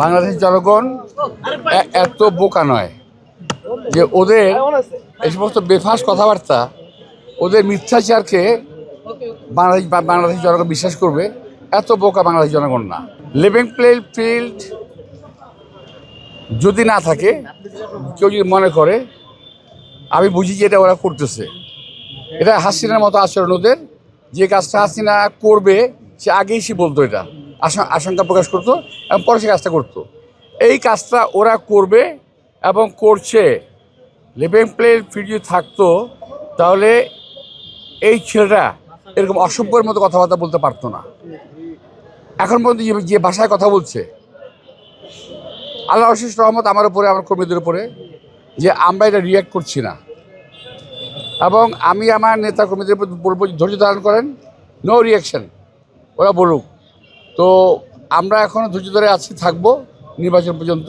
বাংলাদেশের জনগণ এত বোকা নয় যে ওদের এই সমস্ত বেফাস কথাবার্তা, ওদের মিথ্যাচারকে বাংলাদেশ বা- বাংলাদেশের জনগণ বিশ্বাস করবে, এত বোকা বাংলাদেশ জনগণ না। লিভিং প্লে ফিল্ড যদি না থাকে, কেউ যদি মনে করে, আমি বুঝি যে এটা ওরা করতেছে। এটা হাসিনার মতো আচরণ ওদের, যে কাজটা হাসিনা করবে, সে আগেই সে বলতো এটা। আশঙ্কা প্রকাশ করতো এবং পরে সে কাজটা করতো। এই কাজটা ওরা করবে এবং করছে। লিভিং প্লে ফিল্ড যদি থাকতো, তাহলে এই ছেলেরা এরকম অসভ্যের মতো কথাবার্তা বলতে পারতো না। এখন পর্যন্ত যে- ভাষায় কথা বলছে আল্লাহ অশেষ রহমত আমার উপরে, আমার কর্মীদের উপরে, যে আমরা এটা রিয়াক্ট করছি না। এবং আমি আমার নেতা কর্মীদের উপর বলব ধৈর্য ধারণ করেন নো রিয়াকশন ওরা বলুক। তো আমরা এখনও ধৈর্য ধরে আছি, থাকব নির্বাচন পর্যন্ত।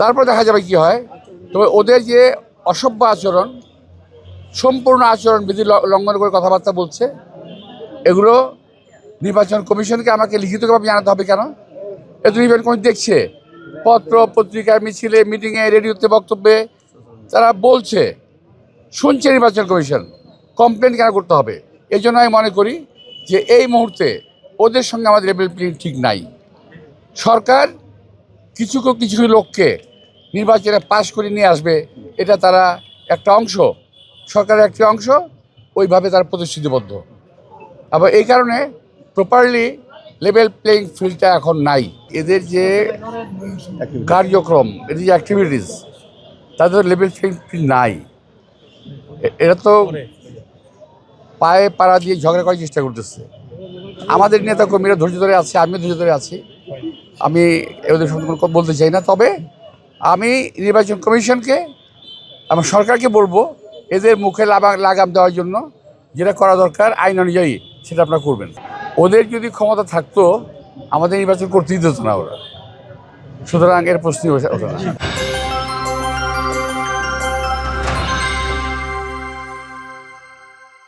তারপর দেখা যাবে কি হয়। তবে ওদের যে অসভ্য আচরণ, সম্পূর্ণ আচরণ, বিধি লঙ্ঘন করে কথাবার্তা বলছে, এগুলো নির্বাচন কমিশনকে আমাকে লিখিতভাবে জানাতে হবে কেন? এত নির্বাচন কমিশন দেখছে। পত্র পত্রিকায় মিছিলে মিটিংয়ে রেডিওতে বক্তব্যে তারা বলছে, শুনছে নির্বাচন কমিশন। কমপ্লেন কেন করতে হবে? এই জন্য আমি মনে করি যে এই মুহূর্তে ওদের সঙ্গে আমাদের লেভেল প্লেইং ঠিক নাই। সরকার কিছু কিছু লোককে নির্বাচনে পাশ করে নিয়ে আসবে, এটা তারা একটা অংশ। সরকারের একটি অংশ, ওইভাবে তারা প্রতিশ্রুতিবদ্ধ। আবার এই কারণে প্রপারলি লেভেল প্লেইং ফিল্ডটা এখন নাই। এদের যে কার্যক্রম, এদের যে অ্যাক্টিভিটিস তাদের লেভেল প্লেইং ফিল্ড নাই। এরা তো পায়ে পাড়া দিয়ে ঝগড়া করার চেষ্টা করতেছে। আমাদের নেতা কর্মীরা ধৈর্য ধরে আছে, আমিও ধৈর্য ধরে আছি। আমি এদের কথা বলতে চাই না। তবে আমি নির্বাচন কমিশনকে আমার সরকারকে বলব, এদের মুখে লাগাম দেওয়ার জন্য যেটা করা দরকার, আইন অনুযায়ী সেটা আপনারা করবেন। ওদের যদি ক্ষমতা থাকতো, আমাদের নির্বাচন করতেই দিত না ওরা। সুতরাং এর প্রশ্নই ওঠে না।